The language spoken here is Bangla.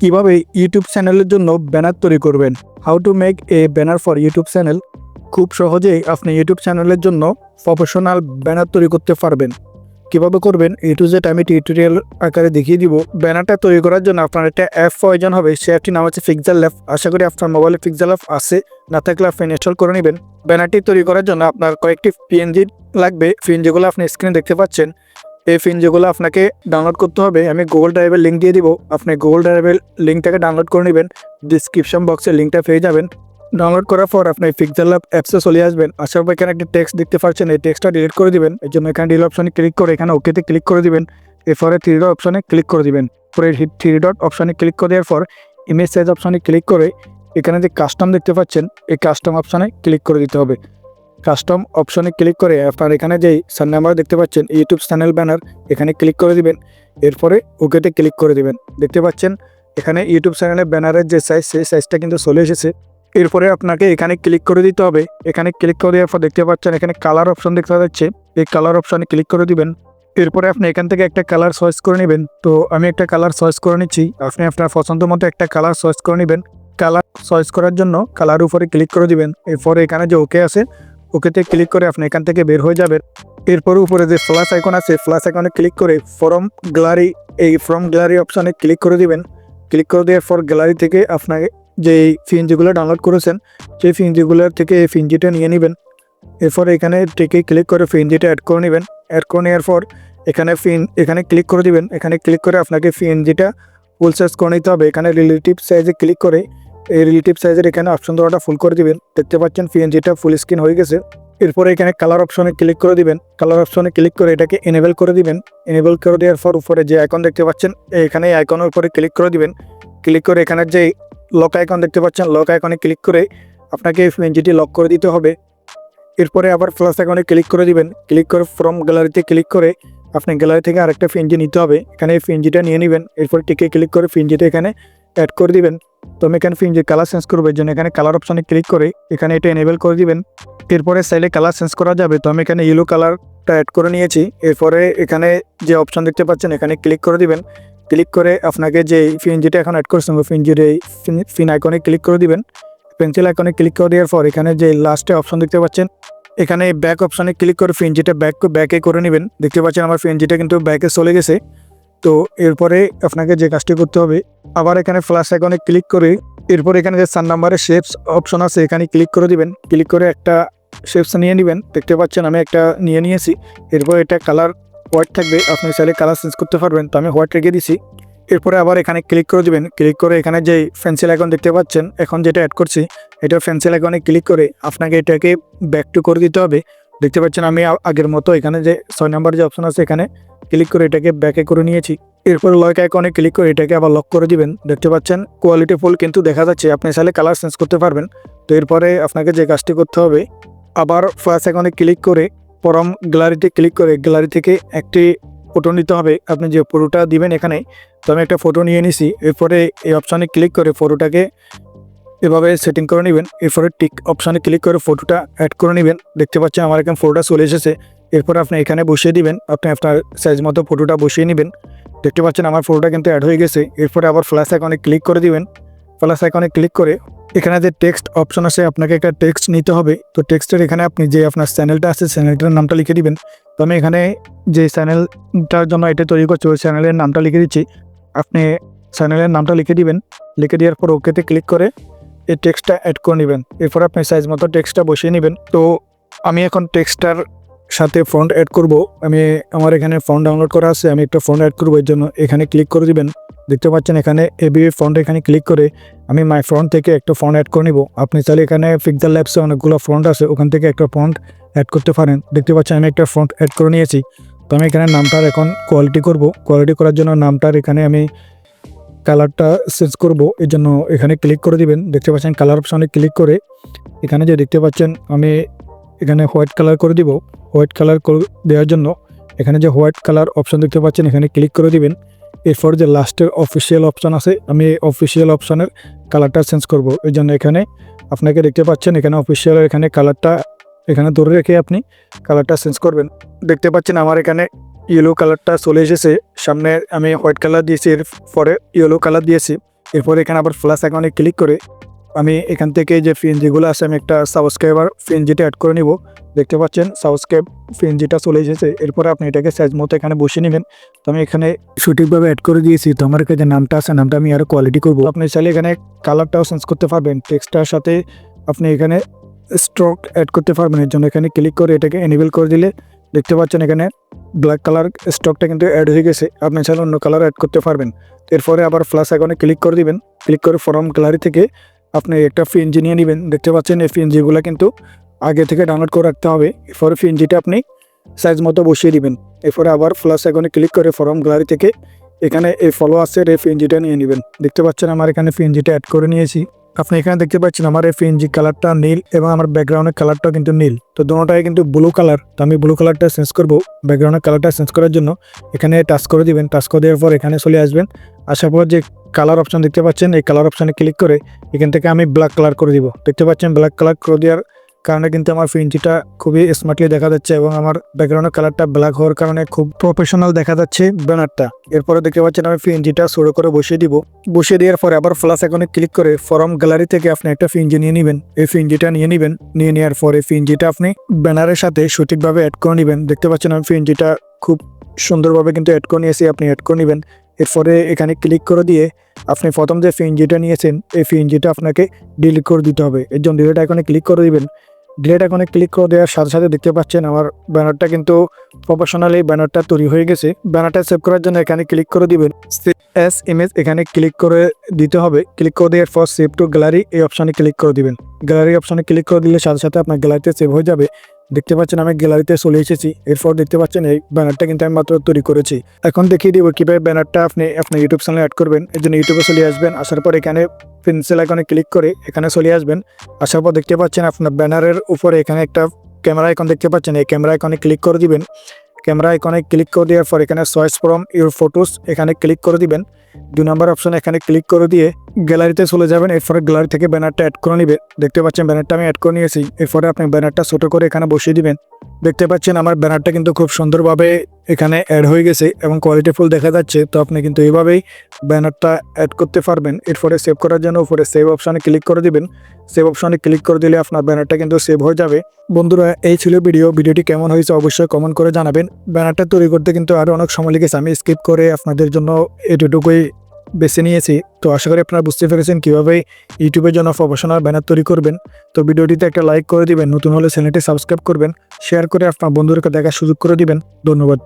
কীভাবে ইউটিউব চ্যানেলের জন্য ব্যানার তৈরি করবেন? How to make a banner for YouTube channel খুব সহজেই আপনি ইউটিউব চ্যানেলের জন্য প্রফেশনাল ব্যানার তৈরি করতে পারবেন। কীভাবে করবেন? এ জেড আমি টিউটোরিয়াল আকারে দেখিয়ে দিব। ব্যানারটা তৈরি করার জন্য আপনার একটা অ্যাপ প্রয়োজন হবে। সে অ্যাপটির নাম হচ্ছে পিক্সেল ল্যাব আশা করি আপনার মোবাইলে পিক্সেল ল্যাব আছে। না থাকলে আপনি ইনস্টল করে নেবেন। ব্যানারটি তৈরি করার জন্য আপনার কয়েকটি পিএনজি লাগবে। পিএনজিগুলো আপনি স্ক্রিনে দেখতে পাচ্ছেন। এই ফিন যেগুলো আপনাকে ডাউনলোড করতে হবে, আমি গুগল ড্রাইভের লিঙ্ক দিয়ে দিব। আপনি গুগল ড্রাইভের লিঙ্কটাকে ডাউনলোড করে নেবেন। ডিসক্রিপশন বক্সে লিঙ্কটা পেয়ে যাবেন। ডাউনলোড করার পর আপনি পিক্সেল ল্যাব অ্যাপসে চলে আসবেন। আসার পর এখানে একটা টেক্সট দেখতে পাচ্ছেন, এই টেক্সটটা ডিলিট করে দিবেন। এর জন্য এখানে ডিল অপশনে ক্লিক করে এখানে ওকেতে ক্লিক করে দিবেন। এরপরে থ্রি ডট অপশনে ক্লিক করে দিবেন। পরে থ্রি ডট অপশনে ক্লিক করে দেওয়ার পর ইমেজ সাইজ অপশনে ক্লিক করে এখানে যে কাস্টম দেখতে পাচ্ছেন, এই কাস্টম অপশনে ক্লিক করে দিতে হবে। কাস্টম অপশনে ক্লিক করে আপনার এখানে যেই সান নাম্বার দেখতে পাচ্ছেন ইউটিউব চ্যানেল ব্যানার এখানে ক্লিক করে দিবেন। এরপরে ওকেতে ক্লিক করে দিবেন। দেখতে পাচ্ছেন, এখানে ইউটিউব চ্যানেলের ব্যানারের যে সাইজ সেই সাইজটা কিন্তু চলে এসেছে। এরপরে আপনাকে এখানে ক্লিক করে দিতে হবে। এখানে ক্লিক করে দেওয়ার পর দেখতে পাচ্ছেন, এখানে কালার অপশন দেখতে যাচ্ছে এই কালার অপশনে ক্লিক করে দিবেন। এরপরে আপনি এখান থেকে একটা কালার চয়েস করে নেবেন। তো আমি একটা কালার চয়েস করে নিচ্ছি। আপনি আপনার পছন্দ মতো একটা কালার চয়েস করে নেবেন। কালার চয়েস করার জন্য কালার উপরে ক্লিক করে দিবেন। এরপরে এখানে যে ওকে আছে ওকেতে ক্লিক করে আপনি এখান থেকে বের হয়ে যাবেন। এরপরে উপরে যে ফ্লাশ আইকন আছে ফ্লাশ আইকনে ক্লিক করে ফরম গ্যালারি এই ফর্ম গ্যালারি অপশনে ক্লিক করে দিবেন। ক্লিক করে দেওয়ার পর গ্যালারি থেকে আপনাকে যে ফিনজিগুলো ডাউনলোড করেছেন, সেই ফিনজিগুলোর থেকে এই ফিনজিটা নিয়ে নেবেন। এরপর এখানে টেকে ক্লিক করে ফিনজিটা অ্যাড করে নেবেন। অ্যাড করে নেওয়ার পর এখানে ফিন, এখানে ক্লিক করে দিবেন। এখানে ক্লিক করে আপনাকে ফিএনজিটা ফুল সাইজ করে নিতে হবে। এখানে রিলেটিভ সাইজে ক্লিক করে এই রিলেটিভ সাইজের এখানে অপশন দেওয়াটা ফুল করে দিবেন। দেখতে পাচ্ছেন পিএনজিটা ফুল স্ক্রিন হয়ে গেছে। এরপরে এখানে কালার অপশনে ক্লিক করে দিবেন। কালার অপশনে ক্লিক করে এটাকে এনেবেল করে দিবেন। এনেবেল করে দেওয়ার পর উপরে যে আইকন দেখতে পাচ্ছেন, এখানে আইকনের উপরে ক্লিক করে দিবেন। ক্লিক করে এখানে যে লক আইকন দেখতে পাচ্ছেন লক আইকনে ক্লিক করে আপনাকে পিএনজিটি লক করে দিতে হবে। এরপরে আবার প্লাস আইকনে ক্লিক করে দিবেন। ক্লিক করে ফ্রম গ্যালারিতে ক্লিক করে আপনি গ্যালারি থেকে আরেকটা পিএনজি নিতে হবে। এখানে এই পিএনজিটা নিয়ে নেবেন। এরপর টিকে ক্লিক করে পিএনজিটা এখানে অ্যাড করে দিবেন। তো আমি এখানে পিএনজির কালার চেঞ্জ করবে জন্য এখানে কালার অপশানে ক্লিক করে এখানে এটা এনেবেল করে দিবেন। এরপরে চাইলে কালার চেঞ্জ করা যাবে, তো আমি এখানে ইয়েলো কালারটা অ্যাড করে নিয়েছি। এরপরে এখানে যে অপশন দেখতে পাচ্ছেন, এখানে ক্লিক করে দিবেন। ক্লিক করে আপনাকে যে পিএনজিটা এখন অ্যাড করছেন পিএনজির এই ফিন আইকনে ক্লিক করে দিবেন। পেন্সিল আইকনে ক্লিক করে দেওয়ার পর এখানে যে লাস্টে অপশন দেখতে পাচ্ছেন, এখানে ব্যাক অপশানে ক্লিক করে ফিএনজিটা ব্যাক ব্যাকে করে নেবেন। দেখতে পাচ্ছেন আমার ফিএনজিটা কিন্তু ব্যাকে চলে গেছে। তো এরপরে আপনাকে যে কাজটি করতে হবে, আবার এখানে ফ্ল্যাশ আইকনে ক্লিক করে এরপর এখানে যে সান নাম্বারের শেপস অপশন আছে, এখানে ক্লিক করে দিবেন। ক্লিক করে একটা শেপস নিয়ে নেবেন। দেখতে পাচ্ছেন আমি একটা নিয়ে নিয়েছি। এরপর এটা কালার হোয়াইট থাকবে। আপনি চাইলে কালার চেঞ্জ করতে পারবেন। তো আমি হোয়াইট রেখে দিছি। এরপরে আবার এখানে ক্লিক করে দিবেন। ক্লিক করে এখানে যে পেন্সিল আইকন দেখতে পাচ্ছেন, এখন যেটা অ্যাড করছি, এটা পেন্সিল আইকনে ক্লিক করে আপনাকে এটাকে ব্যাক টু করে দিতে হবে। দেখতে পাচ্ছেন আমি আগের মতো এখানে যে ছয় নাম্বার যে অপশন আছে এখানে ক্লিক করে এটাকে ব্যাকে করে নিয়েছি। এরপর লক আইকনে ক্লিক করে এটাকে আবার লক করে দিবেন। দেখতে পাচ্ছেন কোয়ালিটি ফুল কিন্তু দেখা যাচ্ছে। আপনি চাইলে কালার চেঞ্জ করতে পারবেন। তো এরপরে আপনাকে যে কাজটি করতে হবে, আবার ফ্লাশ আইকনে ক্লিক করে পরম গ্যালারিতে ক্লিক করে গ্যালারি থেকে একটি ফটো নিতে হবে। আপনি যে ফটোটা দিবেন এখানে, তো আমি একটা ফটো নিয়ে নিছি। এরপরে এই অপশানে ক্লিক করে ফটোটাকে এভাবে সেটিং করে নেবেন। এরপরে টিক অপশানে ক্লিক করে ফটোটা অ্যাড করে নেবেন। দেখতে পাচ্ছেন, আমার এখানে ফটোটা চলে এসেছে। এরপর আপনি এখানে বসিয়ে দিবেন। আপনি আপনার সাইজ মতো ফটোটা বসিয়ে নেবেন। দেখতে পাচ্ছেন আমার ফটোটা কিন্তু অ্যাড হয়ে গেছে। এরপরে আবার ফ্ল্যাশ আইকনে ক্লিক করে দিবেন। ফ্ল্যাশ আইকনে ক্লিক করে এখানে যে টেক্সট অপশন আছে, আপনাকে একটা টেক্সট নিতে হবে। তো টেক্সটের এখানে আপনি যে আপনার চ্যানেলটা আছে চ্যানেলটার নামটা লিখে দিবেন। তো আমি এখানে যে চ্যানেলটার জন্য এটা তৈরি করছি, ওই চ্যানেলের নামটা লিখে দিচ্ছি। আপনি চ্যানেলের নামটা লিখে দিবেন। লিখে দেওয়ার পর ওকেতে ক্লিক করে এই টেক্সটটা অ্যাড করে নেবেন। এরপর আপনি সাইজ মতো টেক্সটটা বসিয়ে নেবেন। তো আমি এখন টেক্সটটার সাথে ফন্ট অ্যাড করব। আমি, আমার এখানে ফন্ট ডাউনলোড করা আছে, আমি একটা ফন্ট অ্যাড করব, এর জন্য এখানে ক্লিক করে দিবেন। দেখতে পাচ্ছেন এখানে এবি ফন্ট এখানে ক্লিক করে আমি মাই ফ্রন্ট থেকে একটা ফন্ট অ্যাড করে নিব। আপনি চাইলে এখানে পিকজার ল্যাবসে অনেকগুলো ফন্ট আছে, ওখান থেকে একটা ফন্ট অ্যাড করতে পারেন। দেখতে পাচ্ছেন আমি একটা ফন্ট অ্যাড করে নিয়েছি। তো আমি এখানে নামটার এখন কোয়ালিটি করব। কোয়ালিটি করার জন্য নামটার এখানে আমি কালারটা চেঞ্জ করব, এর জন্য এখানে ক্লিক করে দিবেন। দেখতে পাচ্ছেন কালার অপশনে ক্লিক করে এখানে যে দেখতে পাচ্ছেন আমি এখানে হোয়াইট কালার করে দিব। হোয়াইট কালার দেওয়ার জন্য এখানে যে হোয়াইট কালার অপশন দেখতে পাচ্ছেন, এখানে ক্লিক করে দিবেন। এরপর যে লাস্টের অফিসিয়াল অপশন আছে, আমি এই অফিসিয়াল অপশনের কালারটা চেঞ্জ করব। এই জন্য এখানে আপনাকে দেখতে পাচ্ছেন, এখানে অফিসিয়াল এখানে কালারটা এখানে ধরে রেখে আপনি কালারটা চেঞ্জ করবেন। দেখতে পাচ্ছেন, আমার এখানে ইয়েলো কালারটা চলে এসেছে। সামনে আমি হোয়াইট কালার দিয়েছি, এর পরে ইয়েলো কালার দিয়েছি। এরপরে এখানে আবার প্লাস অ্যাকাউন্টে ক্লিক করে আমি এখান থেকে যে ফিএনজিগুলো আছে, আমি একটা সাবস্ক্রাইবার ফিএনজিটা অ্যাড করে নিব। দেখতে পাচ্ছেন সাবস্ক্রাইব ফিএনজিটা চলে এসেছে। এরপরে আপনি এটাকে সাইজ মতো এখানে বসিয়ে নেবেন। তো আমি এখানে সঠিকভাবে অ্যাড করে দিয়েছি। তো আমার কাছে নামটা আছে, নামটা আমি আরও কোয়ালিটি করব। আপনি চাইলে এখানে কালারটাও চেঞ্জ করতে পারবেন। টেক্সটার সাথে আপনি এখানে স্ট্রোক অ্যাড করতে পারবেন। এর জন্য এখানে ক্লিক করে এটাকে এনেবল করে দিলে দেখতে পাচ্ছেন এখানে ব্ল্যাক কালার স্টকটা কিন্তু অ্যাড হয়ে গেছে। আপনি চাইলে অন্য কালার অ্যাড করতে পারবেন। এরপরে আবার ফ্লাস আইকনে ক্লিক করে দিবেন। ক্লিক করে ফর্ম গ্যালারি থেকে আপনি একটা পিএনজি নিয়ে নেবেন। দেখতে পাচ্ছেন এই পিএনজিগুলো কিন্তু আগে থেকে ডাউনলোড করে রাখতে হবে। এরপরে পিএনজিটা আপনি সাইজ মতো বসিয়ে দিবেন। এরপরে আবার ফ্লাশ আইকনে ক্লিক করে ফর্ম গ্যালারি থেকে এখানে এই আছে এই পিএনজিটা নিয়ে নেবেন। দেখতে পাচ্ছেন আমার এখানে পিএনজিটা অ্যাড করে নিয়েছি। আপনি এখানে দেখতে পাচ্ছেন আমার এই পিএনজি কালারটা নীল এবং আমার ব্যাকগ্রাউন্ডের কালারটাও কিন্তু নীল। তো দুটোটাই কিন্তু ব্লু কালার তো আমি ব্লু কালারটা চেঞ্জ করব। ব্যাকগ্রাউন্ডের কালারটা চেঞ্জ করার জন্য এখানে টাচ করে দিবেন। টাচ করে দেওয়ার পর এখানে চলে আসবেন। আসার পর যে কালার অপশন দেখতে পাচ্ছেন, এই কালার অপশনে ক্লিক করে এখান থেকে আমি ব্ল্যাক কালার করে দিব। দেখতে পাচ্ছেন ব্ল্যাক কালার করে দেওয়ার কারণে কিন্তু আমার ফিনচিটা খুবই স্মার্টলি দেখা যাচ্ছে এবং আমার ব্যাকগ্রাউন্ডের কালারটা ব্ল্যাক হওয়ার কারণে খুব প্রফেশনাল দেখা যাচ্ছে ব্যানারটা এরপরে দেখতে পাচ্ছেন, আমি ফিনজিটা শুরু করে বসিয়ে দিব। বসিয়ে দেওয়ার পরে আবার ফ্লাস এখানে ক্লিক করে ফরম গ্যালারি থেকে আপনি একটা ফিনজি নিয়ে নেবেন। এই ফিনজিটা নিয়ে নেবেন, নিয়ে নেওয়ার পরে ফিনজিটা আপনি ব্যানারের সাথে সঠিকভাবে অ্যাড করে নেবেন। দেখতে পাচ্ছেন, আমি ফিনজিটা খুব সুন্দরভাবে কিন্তু অ্যাড করে নিয়েছি, আপনি অ্যাড করে নেবেন। এরপরে এখানে ক্লিক করে দিয়ে আপনি প্রথম যে ফিনজিটা নিয়েছেন, এই ফিনজিটা আপনাকে ডিলিট করে দিতে হবে। এর জন্য ডিলিট আইকনে ক্লিক করে দিবেন। ডিলিট আইকনে ক্লিক করে দেওয়ার সাথে সাথে দেখতে পাচ্ছেন আমার ব্যানারটা কিন্তু প্রফেশনালি ব্যানারটা তৈরি হয়ে গেছে। ব্যানারটা সেভ করার জন্য এখানে ক্লিক করে দিবেন। এস ইমেজ এখানে ক্লিক করে দিতে হবে। ক্লিক করে দেওয়ার পর সেভ টু গ্যালারি এই অপশানে ক্লিক করে দিবেন। গ্যালারি অপশানে ক্লিক করে দিলে সাথে সাথে আপনার গ্যালারিতে সেভ হয়ে যাবে। দেখতে পাচ্ছেন আমি গ্যালারিতে চলে এসেছি। এরপর দেখতে পাচ্ছেন এই ব্যানারটা কিন্তু আমি মাত্র তৈরি করেছি। এখন দেখিয়ে দিব কীভাবে ব্যানারটা আপনি আপনার ইউটিউব চ্যানেলে অ্যাড করবেন। এর জন্য ইউটিউবে চলে আসবেন। আসার পর এখানে পেন্সিল আইকনে ক্লিক করে এখানে চলে আসবেন। আসার পর দেখতে পাচ্ছেন আপনার ব্যানারের উপরে এখানে একটা ক্যামেরা আইকন দেখতে পাচ্ছেন। এই ক্যামেরা আইকনে ক্লিক করে দিবেন। ক্যামেরা এখানে ক্লিক করে দেওয়ার পর এখানে সয়েস ফ্রম ইউর ফটোস এখানে ক্লিক করে দিবেন। দু নম্বর অপশন এখানে ক্লিক করে দিয়ে গ্যালারিতে চলে যাবেন। এরপরে গ্যালারি থেকে ব্যানারটা অ্যাড করে নেবেন দেখতে পাচ্ছেন ব্যানারটা আমি অ্যাড করে নিয়েছি। এরপরে আপনি ব্যানারটা ছোটো করে এখানে বসিয়ে দিবেন। দেখতে পাচ্ছেন আমার ব্যানারটা কিন্তু খুব সুন্দরভাবে এখানে অ্যাড হয়ে গেছে এবং কোয়ালিটি ফুল দেখা যাচ্ছে। তো আপনি কিন্তু এইভাবেই ব্যানারটা অ্যাড করতে পারবেন। এরপরে সেভ করার জন্য উপরে সেভ অপশানে ক্লিক করে দিবেন। সেভ অপশানে ক্লিক করে দিলে আপনার ব্যানারটা কিন্তু সেভ হয়ে যাবে। বন্ধুরা, এই ছিল ভিডিও ভিডিওটি কেমন হয়েছে অবশ্যই কমেন্ট করে জানাবেন। ব্যানারটা তৈরি করতে কিন্তু আরও অনেক সময় লেগেছে। আমি স্কিপ করে আপনাদের জন্য এটুকুই বেছে নিয়েছি। তো আশা করি আপনারা বুঝতে পেরেছেন কীভাবে ইউটিউবের জন্য প্রফেশনাল ব্যানার তৈরি করবেন। তো ভিডিওটিতে একটা লাইক করে দিবেন, নতুন হলে চ্যানেলটি সাবস্ক্রাইব করবেন, শেয়ার করে আপনার বন্ধুদেরকে দেখার সুযোগ করে দিবেন। ধন্যবাদ।